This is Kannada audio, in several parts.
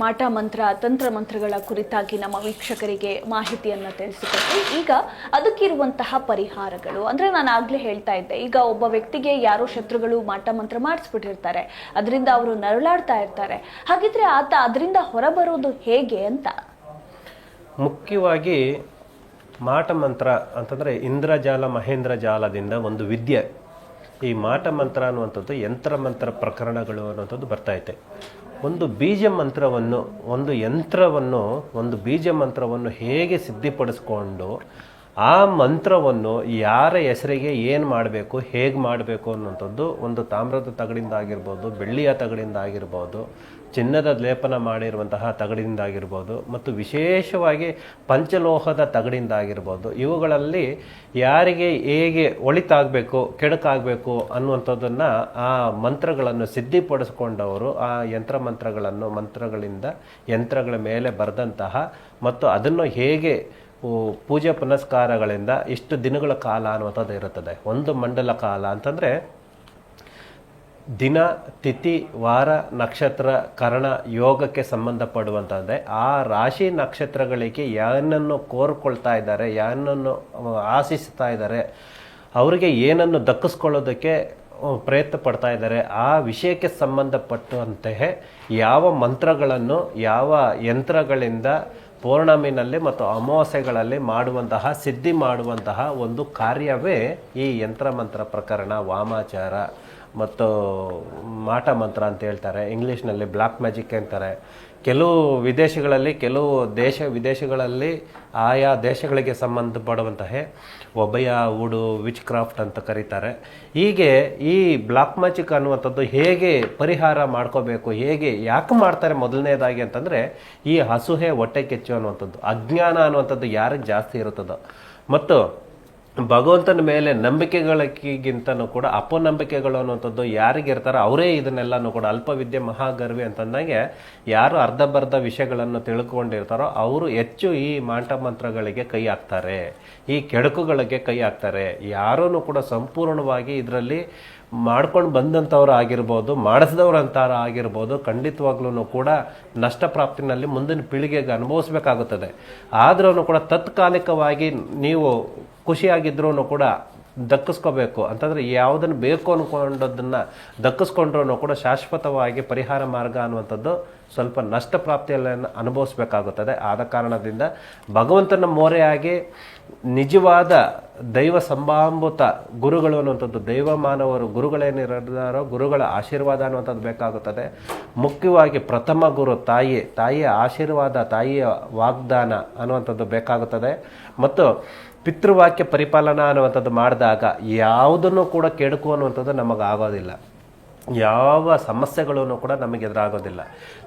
ಮಾಟ ಮಂತ್ರ, ತಂತ್ರ ಮಂತ್ರಗಳ ಕುರಿತಾಗಿ ನಮ್ಮ ವೀಕ್ಷಕರಿಗೆ ಮಾಹಿತಿಯನ್ನು ತಿಳಿಸಿಕೊಟ್ಟು ಈಗ ಅದಕ್ಕಿರುವಂತಹ ಪರಿಹಾರಗಳು. ಅಂದ್ರೆ ನಾನು ಆಗ್ಲೇ ಹೇಳ್ತಾ ಇದ್ದೆ, ಈಗ ಒಬ್ಬ ವ್ಯಕ್ತಿಗೆ ಯಾರೋ ಶತ್ರುಗಳು ಮಾಟ ಮಂತ್ರ ಮಾಡಿಸ್ಬಿಟ್ಟಿರ್ತಾರೆ, ಅದರಿಂದ ಅವರು ನರಳಾಡ್ತಾ ಇರ್ತಾರೆ. ಹಾಗಿದ್ರೆ ಆತ ಅದರಿಂದ ಹೊರಬರೋದು ಹೇಗೆ ಅಂತ? ಮುಖ್ಯವಾಗಿ ಮಾಟ ಮಂತ್ರ ಅಂತಂದರೆ ಇಂದ್ರಜಾಲ ಮಹೇಂದ್ರ ಜಾಲದಿಂದ ಒಂದು ವಿದ್ಯೆ. ಈ ಮಾಟ ಮಂತ್ರ ಅನ್ನುವಂಥದ್ದು ಯಂತ್ರ ಮಂತ್ರ ಪ್ರಕರಣಗಳು ಅನ್ನುವಂಥದ್ದು ಬರ್ತೈತೆ ಒಂದು ಬೀಜ ಮಂತ್ರವನ್ನು ಒಂದು ಯಂತ್ರವನ್ನು ಒಂದು ಬೀಜ ಮಂತ್ರವನ್ನು ಹೇಗೆ ಸಿದ್ಧಿಪಡಿಸ್ಕೊಂಡು ಆ ಮಂತ್ರವನ್ನು ಯಾರ ಹೆಸರಿಗೆ ಏನು ಮಾಡಬೇಕು, ಹೇಗೆ ಮಾಡಬೇಕು ಅನ್ನೋಂಥದ್ದು ಒಂದು ತಾಮ್ರದ ತಗಡಿಂದ ಆಗಿರ್ಬೋದು, ಬೆಳ್ಳಿಯ ತಗಡಿಂದ ಆಗಿರ್ಬೋದು, ಚಿನ್ನದ ಲೇಪನ ಮಾಡಿರುವಂತಹ ತಗಡಿಂದ ಆಗಿರ್ಬೋದು, ಮತ್ತು ವಿಶೇಷವಾಗಿ ಪಂಚಲೋಹದ ತಗಡಿಂದ ಆಗಿರ್ಬೋದು, ಇವುಗಳಲ್ಲಿ ಯಾರಿಗೆ ಹೇಗೆ ಒಳಿತಾಗಬೇಕು ಕೆಡಕಾಗಬೇಕು ಅನ್ನುವಂಥದ್ದನ್ನು ಆ ಮಂತ್ರಗಳನ್ನು ಸಿದ್ಧಿಪಡಿಸ್ಕೊಂಡವರು, ಆ ಯಂತ್ರ ಮಂತ್ರಗಳನ್ನು ಮಂತ್ರಗಳಿಂದ ಯಂತ್ರಗಳ ಮೇಲೆ ಬರೆದಂತಹ, ಮತ್ತು ಅದನ್ನು ಹೇಗೆ ಪೂಜೆ ಪುನಸ್ಕಾರಗಳಿಂದ ಇಷ್ಟು ದಿನಗಳ ಕಾಲ ಅನ್ನುವಂಥದ್ದು ಇರುತ್ತದೆ. ಒಂದು ಮಂಡಲ ಕಾಲ ಅಂತಂದರೆ ದಿನ ತಿಥಿ ವಾರ ನಕ್ಷತ್ರ ಕರಣ ಯೋಗಕ್ಕೆ ಸಂಬಂಧಪಡುವಂಥದ್ದೇ. ಆ ರಾಶಿ ನಕ್ಷತ್ರಗಳಿಗೆ ಏನನ್ನು ಕೋರ್ಕೊಳ್ತಾ ಇದ್ದಾರೆ ಏನನ್ನು ಅಹ್, ಆಶಿಸ್ತಾ ಇದ್ದಾರೆ ಅವರಿಗೆ ಏನನ್ನು ದಕ್ಕಿಸ್ಕೊಳ್ಳೋದಕ್ಕೆ ಪ್ರಯತ್ನ ಪಡ್ತಾ ಇದ್ದಾರೆ ಆ ವಿಷಯಕ್ಕೆ ಸಂಬಂಧಪಟ್ಟಂತೆಯೇ ಯಾವ ಮಂತ್ರಗಳನ್ನು ಯಾವ ಯಂತ್ರಗಳಿಂದ ಪೌರ್ಣಮಿನಲ್ಲಿ ಮತ್ತು ಅಮಾವಾಸ್ಯೆಗಳಲ್ಲಿ ಮಾಡುವಂತಹ ಸಿದ್ಧಿ ಮಾಡುವಂತಹ ಒಂದು ಕಾರ್ಯವೇ ಈ ಯಂತ್ರ ಮಂತ್ರ ಪ್ರಕರಣ ವಾಮಾಚಾರ. ಮತ್ತು ಮಾಟ ಮಂತ್ರ ಅಂತ ಹೇಳ್ತಾರೆ. ಇಂಗ್ಲೀಷ್ನಲ್ಲಿ ಬ್ಲಾಕ್ ಮ್ಯಾಜಿಕ್ ಅಂತಾರೆ. ಕೆಲವು ವಿದೇಶಗಳಲ್ಲಿ, ಕೆಲವು ದೇಶ ವಿದೇಶಗಳಲ್ಲಿ ಆಯಾ ದೇಶಗಳಿಗೆ ಸಂಬಂಧಪಡುವಂತಹ ಒಬ್ಬಯ ಊಡು ವಿಚ್ ಕ್ರಾಫ್ಟ್ ಅಂತ ಕರೀತಾರೆ. ಹೀಗೆ ಈ ಬ್ಲಾಕ್ ಮ್ಯಾಜಿಕ್ ಅನ್ನುವಂಥದ್ದು ಹೇಗೆ ಪರಿಹಾರ ಮಾಡ್ಕೋಬೇಕು, ಹೇಗೆ ಯಾಕೆ ಮಾಡ್ತಾರೆ ಮೊದಲನೇದಾಗಿ ಅಂತಂದರೆ ಈ ಹಸುಹೆ ಹೊಟ್ಟೆ ಕೆಚ್ಚು ಅನ್ನುವಂಥದ್ದು, ಅಜ್ಞಾನ ಅನ್ನುವಂಥದ್ದು ಯಾರಿಗೆ ಜಾಸ್ತಿ ಇರುತ್ತದೋ. ಮತ್ತು ಭಗವಂತನ ಮೇಲೆ ನಂಬಿಕೆಗಳಿಗಿಂತನೂ ಕೂಡ ಅಪನಂಬಿಕೆಗಳು ಅನ್ನುವಂಥದ್ದು ಯಾರಿಗಿರ್ತಾರೋ ಅವರೇ ಇದನ್ನೆಲ್ಲನೂ ಕೂಡ ಅಲ್ಪವಿದ್ಯೆ ಮಹಾಗರ್ವಿ ಅಂತಂದಂಗೆ ಯಾರು ಅರ್ಧಬರ್ಧ ವಿಷಯಗಳನ್ನು ತಿಳ್ಕೊಂಡಿರ್ತಾರೋ ಅವರು ಹೆಚ್ಚು ಈ ಮಾಂಟ ಮಂತ್ರಗಳಿಗೆ ಕೈ ಹಾಕ್ತಾರೆ. ಈ ಕೆಡಕುಗಳಿಗೆ ಕೈ ಹಾಕ್ತಾರೆ. ಯಾರೂ ಕೂಡ ಸಂಪೂರ್ಣವಾಗಿ ಇದರಲ್ಲಿ ಮಾಡ್ಕೊಂಡು ಬಂದಂಥವ್ರು ಆಗಿರ್ಬೋದು, ಮಾಡಿಸಿದವ್ರು ಅಂತಾರ ಆಗಿರ್ಬೋದು ಖಂಡಿತವಾಗ್ಲೂ ಕೂಡ ನಷ್ಟ ಪ್ರಾಪ್ತಿನಲ್ಲಿ ಮುಂದಿನ ಪೀಳಿಗೆಗೆ ಅನುಭವಿಸಬೇಕಾಗುತ್ತದೆ. ಆದ್ರೂ ಕೂಡ ತತ್ಕಾಲಿಕವಾಗಿ ನೀವು ಖುಷಿಯಾಗಿದ್ರೂ ಕೂಡ ದಕ್ಕಿಸ್ಕೋಬೇಕು. ಅಂತಂದರೆ ಯಾವುದನ್ನು ಬೇಕು ಅಂದ್ಕೊಂಡದನ್ನು ದಕ್ಕಿಸ್ಕೊಂಡ್ರೂ ಕೂಡ ಶಾಶ್ವತವಾಗಿ ಪರಿಹಾರ ಮಾರ್ಗ ಅನ್ನುವಂಥದ್ದು ಸ್ವಲ್ಪ ನಷ್ಟ ಪ್ರಾಪ್ತಿಯಲ್ಲಿ ಅನುಭವಿಸಬೇಕಾಗುತ್ತದೆ. ಆದ ಕಾರಣದಿಂದ ಭಗವಂತನ ಮೋರೆಯಾಗಿ ನಿಜವಾದ ದೈವ ಸಂಭಾಂಬುತ ಗುರುಗಳು ಅನ್ನುವಂಥದ್ದು, ದೈವ ಮಾನವರು ಗುರುಗಳೇನಿರೋ ಗುರುಗಳ ಆಶೀರ್ವಾದ ಅನ್ನುವಂಥದ್ದು ಬೇಕಾಗುತ್ತದೆ. ಮುಖ್ಯವಾಗಿ ಪ್ರಥಮ ಗುರು ತಾಯಿ, ತಾಯಿಯ ಆಶೀರ್ವಾದ, ತಾಯಿಯ ವಾಗ್ದಾನ ಅನ್ನುವಂಥದ್ದು ಬೇಕಾಗುತ್ತದೆ. ಮತ್ತು ಪಿತೃವಾಕ್ಯ ಪರಿಪಾಲನಾ ಅನ್ನುವಂಥದ್ದು ಮಾಡಿದಾಗ ಯಾವುದನ್ನು ಕೂಡ ಕೆಡುಕು ಅನ್ನುವಂಥದ್ದು ನಮಗೆ ಆಗೋದಿಲ್ಲ ಯಾವ ಸಮಸ್ಯೆಗಳನ್ನು ಕೂಡ ನಮಗೆ ಎದುರಾಗೋದಿಲ್ಲ.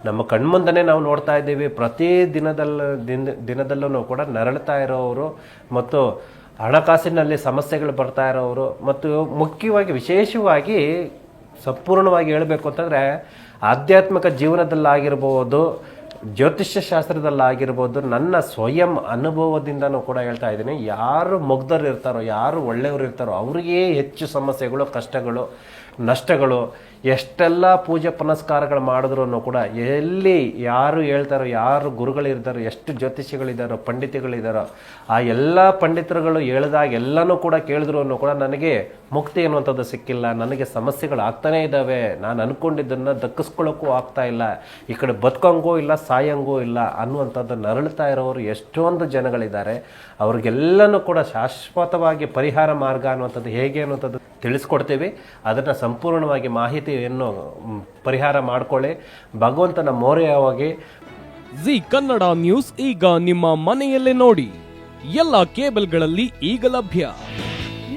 ನಮ್ಮ ಕಣ್ಮುಂದನೇ ನಾವು ನೋಡ್ತಾ ಇದ್ದೀವಿ, ಪ್ರತಿ ದಿನದಲ್ಲ ದಿನ ದಿನದಲ್ಲೂ ಕೂಡ ನರಳ್ತಾ ಇರೋವರು ಮತ್ತು ಹಣಕಾಸಿನಲ್ಲಿ ಸಮಸ್ಯೆಗಳು ಬರ್ತಾ ಇರೋವರು ಮತ್ತು ಮುಖ್ಯವಾಗಿ, ವಿಶೇಷವಾಗಿ ಸಂಪೂರ್ಣವಾಗಿ ಹೇಳಬೇಕು ಅಂತಂದರೆ ಆಧ್ಯಾತ್ಮಿಕ ಜೀವನದಲ್ಲಾಗಿರ್ಬೋದು ಜ್ಯೋತಿಷ್ಯ ಶಾಸ್ತ್ರದಲ್ಲಾಗಿರ್ಬೋದು ನನ್ನ ಸ್ವಯಂ ಅನುಭವದಿಂದನೂ ಕೂಡ ಹೇಳ್ತಾ ಇದ್ದೀನಿ. ಯಾರು ಮುಗ್ಧರು ಇರ್ತಾರೋ, ಯಾರು ಒಳ್ಳೆಯವರು ಇರ್ತಾರೋ, ಅವರಿಗೆ ಹೆಚ್ಚು ಸಮಸ್ಯೆಗಳು, ಕಷ್ಟಗಳು, ನಷ್ಟಗಳು, ಎಷ್ಟೆಲ್ಲ ಪೂಜೆ ಪುನಸ್ಕಾರಗಳು ಮಾಡಿದ್ರು ಕೂಡ ಎಲ್ಲಿ ಯಾರು ಹೇಳ್ತಾರೋ, ಯಾರು ಗುರುಗಳಿರ್ತಾರೋ, ಎಷ್ಟು ಜ್ಯೋತಿಷಿಗಳಿದ್ದಾರೋ ಪಂಡಿತಗಳಿದ್ದಾರೋ ಆ ಎಲ್ಲ ಪಂಡಿತರುಗಳು ಹೇಳಿದಾಗ ಎಲ್ಲನೂ ಕೂಡ ಕೇಳಿದ್ರು ಕೂಡ ನನಗೆ ಮುಕ್ತಿ ಅನ್ನುವಂಥದ್ದು ಸಿಕ್ಕಿಲ್ಲ. ನನಗೆ ಸಮಸ್ಯೆಗಳು ಆಗ್ತಾನೇ ಇದ್ದಾವೆ. ನಾನು ಅಂದ್ಕೊಂಡಿದ್ದನ್ನು ದಕ್ಕಿಸ್ಕೊಳ್ಳೋಕ್ಕೂ ಆಗ್ತಾ ಇಲ್ಲ. ಈ ಕಡೆ ಬದುಕಂಗೂ ಇಲ್ಲ ಸಾಯಂಗೂ ಇಲ್ಲ ಅನ್ನುವಂಥದ್ದು ನರಳ್ತಾ ಇರೋರು ಎಷ್ಟೊಂದು ಜನಗಳಿದ್ದಾರೆ. ಅವ್ರಿಗೆಲ್ಲನೂ ಕೂಡ ಶಾಶ್ವತವಾಗಿ ಪರಿಹಾರ ಮಾರ್ಗ ಅನ್ನುವಂಥದ್ದು ಹೇಗೆ ಅನ್ನುವಂಥದ್ದು ತಿಳಿಸ್ಕೊಡ್ತೀವಿ. ಅದನ್ನು ಸಂಪೂರ್ಣವಾಗಿ ಮಾಹಿತಿಯನ್ನು ಪರಿಹಾರ ಮಾಡಿಕೊಳ್ಳಿ. ಭಗವಂತನ ಮೋರೆಯವಾಗಿ ಜಿ ಕನ್ನಡ ನ್ಯೂಸ್ ಈಗ ನಿಮ್ಮ ಮನೆಯಲ್ಲೇ ನೋಡಿ. ಎಲ್ಲ ಕೇಬಲ್ಗಳಲ್ಲಿ ಈಗ ಲಭ್ಯ.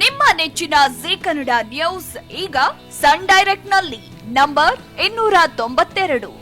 ನಿಮ್ಮ ನೆಚ್ಚಿನ ಜಿ ಕನ್ನಡ ನ್ಯೂಸ್ ಈಗ ಸನ್ ಡೈರೆಕ್ಟ್ನಲ್ಲಿ ನಂಬರ್ ಇನ್ನೂರ ತೊಂಬತ್ತೆರಡು.